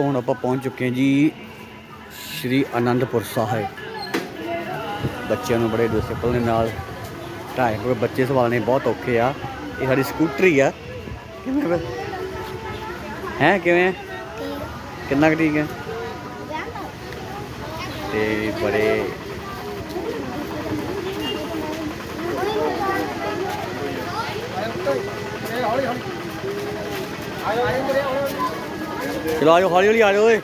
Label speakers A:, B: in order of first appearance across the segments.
A: ਹੁਣ ਆਪਾਂ ਪਹੁੰਚ ਚੁੱਕੇ ਹਾਂ ਜੀ ਸ਼੍ਰੀ ਅਨੰਦਪੁਰ ਸਾਹਿਬ। ਬੱਚਿਆਂ ਨੂੰ ਬੜੇ ਡਿਸਪਲਿਨ ਦੇ ਨਾਲ। ਢਾਈ ਕੋਲ ਬੱਚੇ ਸੰਭਾਲਣੇ ਬਹੁਤ ਔਖੇ ਆ। ਇਹ ਸਾਡੀ ਸਕੂਟਰੀ ਆ। ਕਿਵੇਂ ਹੈ, ਕਿਵੇਂ? ਕਿੰਨਾ ਕੁ ਠੀਕ ਹੈ? ਤੇ ਬੜੇ ਚਲੋ ਆਜੋ ਹੌਲੀ ਹੌਲੀ ਆਜੋ ਓਏ।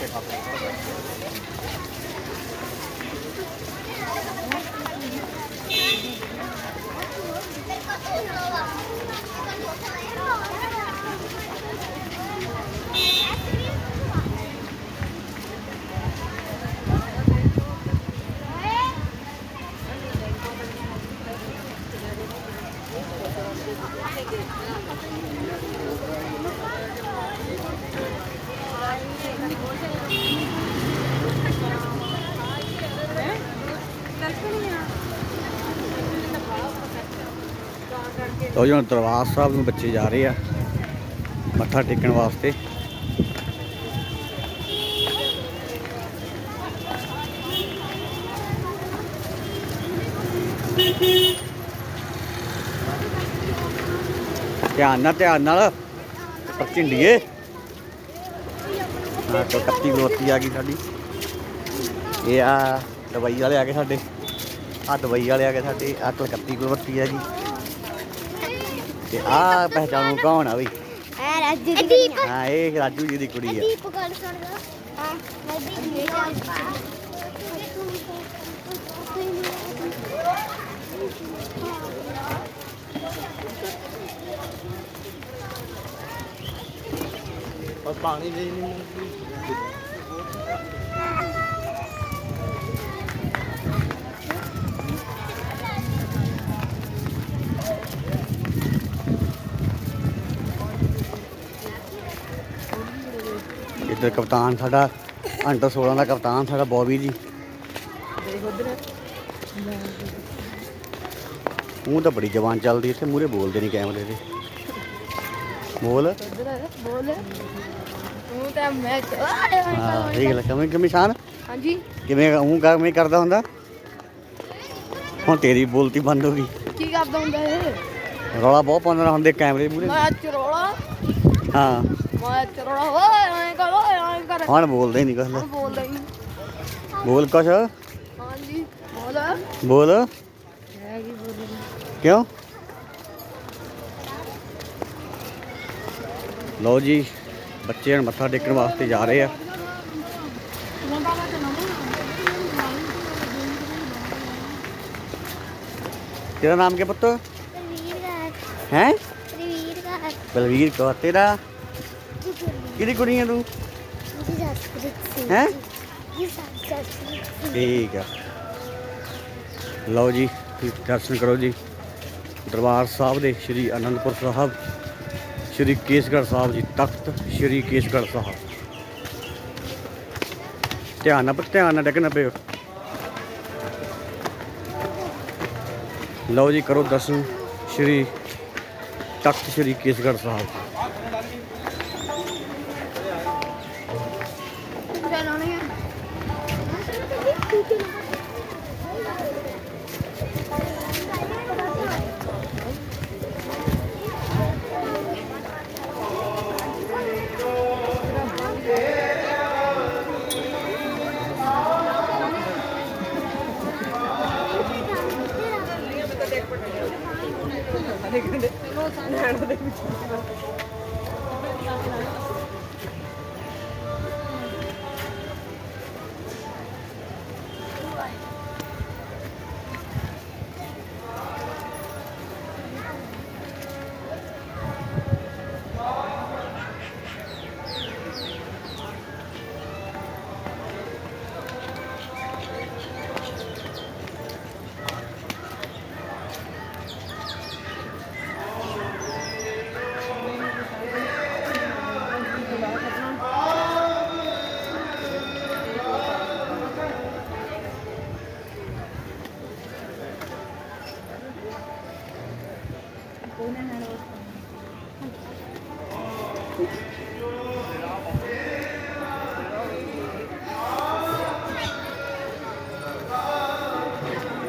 A: 아빠가뭔가 요? ਲਓ ਜੀ, ਹੁਣ ਦਰਬਾਰ ਸਾਹਿਬ ਨੂੰ ਬੱਚੇ ਜਾ ਰਹੇ ਆ। ਮੱਥਾ ਟੇਕਣ ਵਾਸਤੇ। ਧਿਆਨ ਨਾਲ ਧਿਆਨ ਨਾਲ। ਪਰ ਝਿੰਡੀਏ। ਹਾਂ, ਤਾਂ ਕੱਤੀ ਗੋਤੀ ਆ ਗਈ ਸਾਡੀ। ਇਹ ਆ ਦਵਾਈ ਵਾਲੇ ਆ ਗਏ ਸਾਡੇ। ਆ ਦਵਾਈ ਵਾਲੇ ਆ ਗਏ ਸਾਡੇ। ਆ ਕਲਕੱਤੀ ਗੁਰਵਰਤੀ ਆ ਜੀ। ਤੇ ਆ ਪਹਿਚਾਣੂ ਕੌਣ ਆ ਬਈ?
B: ਐ ਰਾਜੂ ਦੀ ਦੀਪ।
A: ਹਾਂ ਇਹ ਰਾਜੂ ਜੀ ਦੀ ਕੁੜੀ ਆ।
B: ਦੀਪ ਗੱਲ ਸੁਣ ਲਓ। ਹਾਂ ਮੈਂ ਵੀ
A: ਪਾਣੀ ਦੇ ਨਹੀਂ ਇੱਧਰ ਕਪਤਾਨ ਸਾਡਾ ਅੰਡਰ 16 ਦਾ ਕਪਤਾਨ ਸਾਡਾ ਬੌਬੀ ਜੀ। ਉਹ ਤਾਂ ਬੜੀ ਜ਼ਬਾਨ ਚੱਲਦੀ ਇੱਥੇ ਮੂਰੇ ਬੋਲਦੇ ਨਹੀਂ ਕੈਮਰੇ ਦੇ। ਬੋਲ।
B: ਬੋਲ ਤੂੰ ਤਾਂ ਮੈਂ
A: ਹਾਂ ਠੀਕ ਲੱਗਾ ਮੈਂ ਕਿਵੇਂ ਸ਼ਾਨ?
B: ਹਾਂਜੀ।
A: ਕਿਵੇਂ ਉਹ ਕਿਵੇਂ ਕਰਦਾ ਹੁੰਦਾ? ਹੁਣ ਤੇਰੀ ਬੋਲਤੀ ਬੰਦ ਹੋ ਗਈ।
B: ਕੀ ਕਰਦਾ ਹੁੰਦਾ ਇਹ?
A: ਰੌਲਾ ਬਹੁਤ ਪਾਉਂਦਾ ਹੁੰਦੇ ਕੈਮਰੇ ਮੂਰੇ
B: ਮੈਂ ਚਰੋੜਾ
A: ਹਾਂ।
B: ਮੈਂ ਚਰੋੜਾ ਓਏ ਐਂ ਕਰ ਓਏ ਐਂ ਕਰ
A: ਹੁਣ ਬੋਲਦੇ ਨਹੀਂ ਕੁਛ
B: ਹੁਣ ਬੋਲਦਾ ਹੀ
A: ਬੋਲ ਕੁਛ?
B: ਹਾਂਜੀ ਬੋਲ।
A: ਬੋਲ
B: ਹੈ ਕੀ
A: ਕਿਉਂ? ਲਓ ਜੀ ਬੱਚੇ ਹੁਣ ਮੱਥਾ ਟੇਕਣ ਵਾਸਤੇ ਜਾ ਰਹੇ ਆ। ਤੇਰਾ ਨਾਮ ਕੀ ਪੁੱਤ? ਹੈ? ਬਲਵੀਰ ਕੌਰ ਤੇਰਾ? ਕਿਹਦੀ ਕੁੜੀ ਆ ਤੂੰ?
B: ਜੀ
A: ਹੈ?
B: ਜੀ।
A: ਠੀਕ ਆ। ਲਓ ਜੀ ਤੁਸੀਂ ਦਰਸ਼ਨ ਕਰੋ ਜੀ। ਦਰਬਾਰ ਸਾਹਿਬ ਦੇ ਸ੍ਰੀ ਅਨੰਦਪੁਰ ਸਾਹਿਬ ਸ੍ਰੀ ਕੇਸਗੜ੍ਹ ਸਾਹਿਬ ਜੀ ਤਖਤ ਸ੍ਰੀ ਕੇਸਗੜ੍ਹ ਸਾਹਿਬ। ਧਿਆਨ ਨਾਲ ਪੁੱਤ, ਧਿਆਨ ਨਾਲ ਡਿੱਗ ਨਾ ਪਿਓ। ਲਓ ਜੀ ਕਰੋ ਦਰਸ਼ਨ। ਸ੍ਰੀ Takht Sri Kesgarh Sahib.
B: Magkano na
C: yan? Masarap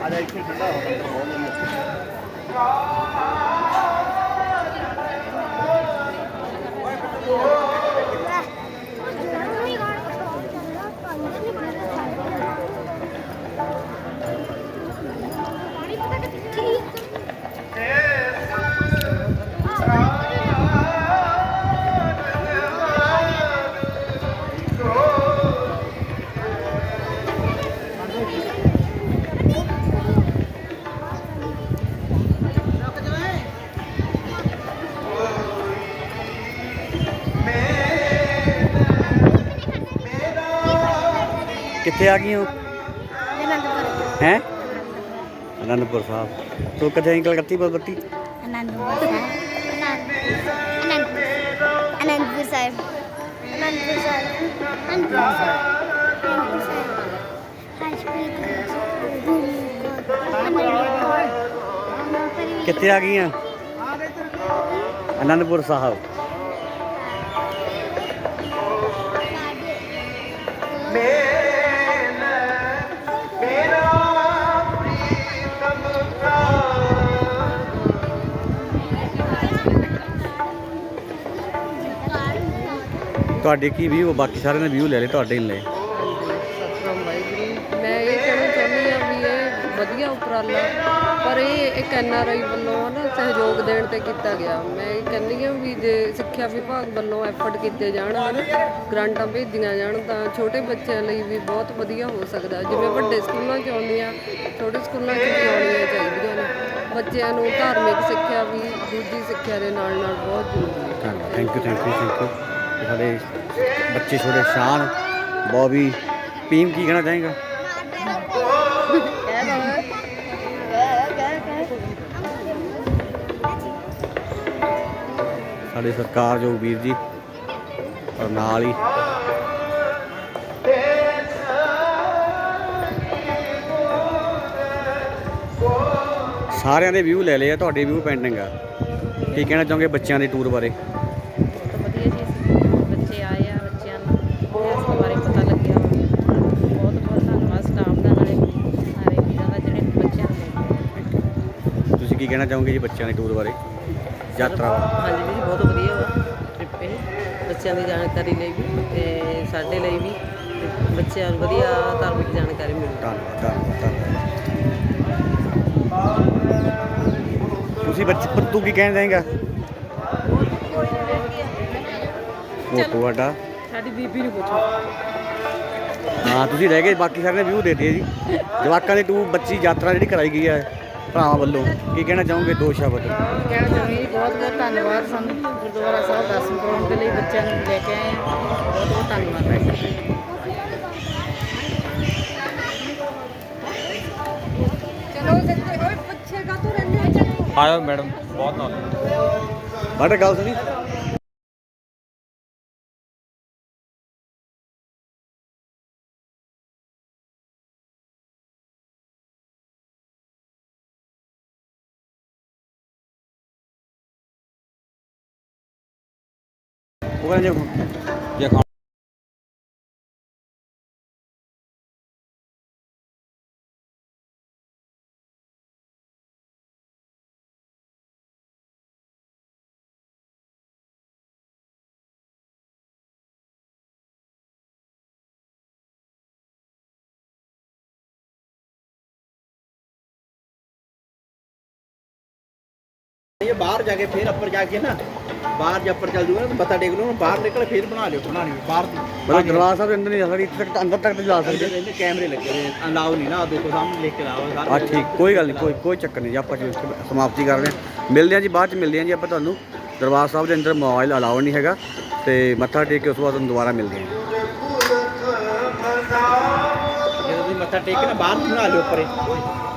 C: 아, 나 이렇게 둘러.
A: ਕਿੱਥੇ ਆ ਗਈ ਹੋ ਹੈ? ਅਨੰਦਪੁਰ ਸਾਹਿਬ। ਤੂੰ ਕਿੱਥੇ ਨਿਕਲ ਕਰਤੀ ਬੱਤੀ?
B: ਅਨੰਦਪੁਰ ਸਾਹਿਬ। ਅਨੰਦਪੁਰ। ਸਾਹਿਬ। ਅਨੰਦਪੁਰ ਸਾਹਿਬ। ਅਨੰਦਪੁਰ ਸਾਹਿਬ। ਅਨੰਦਪੁਰ ਸਾਹਿਬ। ਹਰਸ਼ਪ੍ਰੀਤ ਗੁਰੂ
A: ਕਿੱਥੇ ਆ ਗਈਆਂ? ਅਨੰਦਪੁਰ ਸਾਹਿਬ। ਤੁਹਾਡੇ ਕੀ ਵਿਊ ਬਾਕੀ ਸਾਰਿਆਂ ਨੇ ਵਿਊ ਲੈ ਲਏ ਤੁਹਾਡੇ ਲਏ
D: ਵਾਹਿਗੁਰੂ ਮੈਂ ਇਹ ਕਹਿਣਾ ਚਾਹੁੰਦੀ ਹਾਂ ਵੀ ਇਹ ਵਧੀਆ ਉਪਰਾਲਾ ਪਰ ਇਹ ਇੱਕ ਐਨ ਆਰ ਆਈ ਵੱਲੋਂ ਨਾ ਸਹਿਯੋਗ ਦੇਣ ਤੇ ਕੀਤਾ ਗਿਆ। ਮੈਂ ਇਹ ਕਹਿੰਦੀ ਹਾਂ ਵੀ ਜੇ ਸਿੱਖਿਆ ਵਿਭਾਗ ਵੱਲੋਂ ਐਫਰਟ ਕੀਤੇ ਜਾਣ ਹਨ ਗ੍ਰਾਂਟਾਂ ਭੇਜੀਆਂ ਜਾਣ ਤਾਂ ਛੋਟੇ ਬੱਚਿਆਂ ਲਈ ਵੀ ਬਹੁਤ ਵਧੀਆ ਹੋ ਸਕਦਾ। ਜਿਵੇਂ ਵੱਡੇ ਸਕੂਲਾਂ 'ਚ ਆਉਂਦੀਆਂ ਛੋਟੇ ਸਕੂਲਾਂ 'ਚ ਵੀ ਆਉਣੀਆਂ ਚਾਹੀਦੀਆਂ ਨੇ। ਬੱਚਿਆਂ ਨੂੰ ਧਾਰਮਿਕ ਸਿੱਖਿਆ ਵੀ ਦੂਜੀ ਸਿੱਖਿਆ ਦੇ ਨਾਲ ਨਾਲ ਬਹੁਤ ਜ਼ਰੂਰੀ ਹੈ।
A: Thank you thank you thank you ਸਾਡੇ ਬੱਚੇ ਛੋਟੇ ਸ਼ਾਨ, ਬੌਬੀ ਪੀਮ ਕੀ ਕਹਿਣਾ ਚਾਹੇਗਾ? ਸਾਡੇ ਸਰਕਾਰ ਜੋ ਵੀਰ ਜੀ, ਔਰ ਨਾਲ ਹੀ ਸਾਰਿਆਂ ਦੇ ਵਿਊ ਲੈ ਲਏ ਆ, ਤੁਹਾਡੇ ਵਿਊ ਪੈਂਡਿੰਗ ਆ। ਕੀ ਕਹਿਣਾ ਚਾਹੋਗੇ ਬੱਚਿਆਂ ਦੇ ਟੂਰ ਬਾਰੇ? ਕਹਿਣਾ ਚਾਹੋਗੇ ਜੀ ਬੱਚਿਆਂ ਦੇ ਟੂਰ ਬਾਰੇ? ਯਾਤਰਾ ਬਾਰੇ?
E: ਹਾਂਜੀ ਵੀਰ ਬਹੁਤ ਵਧੀਆ ਟ੍ਰਿਪ ਇਹ ਬੱਚਿਆਂ ਦੀ ਜਾਣਕਾਰੀ ਲਈ ਵੀ ਤੇ ਸਾਡੇ ਲਈ ਵੀ ਤੇ ਬੱਚਿਆਂ ਨੂੰ ਵਧੀਆ ਧਾਰਮਿਕ ਜਾਣਕਾਰੀ ਮਿਲੂ
A: ਧੰਨਵਾਦ ਧੰਨਵਾਦ ਧੰਨਵਾਦ। ਤੁਸੀਂ ਬੱਚੇ ਪਰ ਤੂੰ ਕੀ ਕਹਿਣਾ ਚਾਹੇਗਾ? ਉਹ ਤੁਹਾਡਾ?
E: ਸਾਡੀ ਬੀਬੀ ਨੂੰ ਪੁੱਛੋ।
A: ਹਾਂ ਤੁਸੀਂ ਰਹਿ ਗਏ ਬਾਕੀ ਸਾਰੇ ਨੇ ਵਿਊ ਦੇ ਦਿੱਤੇ ਜੀ। ਜਵਾਕਾਂ ਦੇ ਟੂ ਬੱਚੀ ਯਾਤਰਾ ਜਿਹੜੀ ਕਰਾਈ ਗਈ ਹੈ। ਭਰਾਵਾਂ ਵੱਲੋਂ ਕੀ ਕਹਿਣਾ ਚਾਹੋਗੇ ਦੋ ਸ਼ਬਦ?
F: ਕਹਿਣਾ ਚਾਹੁੰਦੀ ਜੀ ਬਹੁਤ ਬਹੁਤ ਧੰਨਵਾਦ ਸਾਨੂੰ ਗੁਰਦੁਆਰਾ ਸਾਹਿਬ ਦਰਸ਼ਨ ਕਰਾਉਣ ਦੇ ਲਈ ਬੱਚਿਆਂ ਨੂੰ ਲੈ ਕੇ ਆਏ। ਹਾਂ ਬਹੁਤ ਬਹੁਤ ਧੰਨਵਾਦ ਹੈ
C: ਆਇਓ ਮੈਡਮ ਬਹੁਤ ਨਾਲ
A: ਬਾਟਾ ਗੱਲ ਸੁਣੀ। ਉਹ ਕਹਿੰਦੇ
C: ਜੇ ਖਾਣਾ
G: ਇਹ ਬਾਹਰ ਜਾ ਕੇ ਫਿਰ ਉੱਪਰ ਜਾ ਕੇ ਨਾ ਬਾਹਰ ਜਾ ਉੱਪਰ ਚੱਲ ਜੂਗਾ ਨਾ ਮੱਥਾ ਟੇਕ ਲਓ ਬਾਹਰ ਨਿਕਲ ਫਿਰ ਬਣਾ ਲਿਓ ਬਣਾਣੀ ਬਾਹਰ ਦੀ।
A: ਮਤਲਬ ਦਰਬਾਰ ਸਾਹਿਬ ਅੰਦਰ ਨਹੀਂ ਜਾ ਸਕਦੀ ਇੱਥੇ ਤੱਕ ਅੰਦਰ ਤੱਕ ਨਹੀਂ ਜਾ ਸਕਦੇ।
G: ਇਹਦੇ ਕੈਮਰੇ ਲੱਗੇ ਹੋਏ ਅਲਾਉ ਨਹੀਂ ਨਾ ਦੇਖੋ ਸਾਹਮਣੇ ਲਿਖ ਕੇ ਲਾਓ ਸਾਰਾ
A: ਆ ਠੀਕ ਕੋਈ ਗੱਲ ਨਹੀਂ ਕੋਈ ਕੋਈ ਚੱਕਰ ਨਹੀਂ ਜੀ ਆਪਾਂ ਜੀ ਸਮਾਪਤੀ ਕਰ ਰਹੇ ਹਾਂ। ਮਿਲਦੇ ਹਾਂ ਜੀ ਬਾਅਦ ਚ ਮਿਲਦੇ ਹਾਂ ਜੀ ਆਪਾਂ ਤੁਹਾਨੂੰ। ਦਰਬਾਰ ਸਾਹਿਬ ਦੇ ਅੰਦਰ ਮੋਬਾਈਲ ਅਲਾਉਡ ਨਹੀਂ ਹੈਗਾ ਤੇ ਮੱਥਾ ਟੇਕ ਕੇ ਉਸ ਤੋਂ ਬਾਅਦ ਤੁਹਾਨੂੰ ਦੁਬਾਰਾ ਮਿਲਦੇ ਹਾਂ
G: ਮੱਥਾ ਟੇਕ ਕੇ ਨਾ ਬਾਹਰ ਬਣਾ ਲਿਓ ਉੱਪਰ।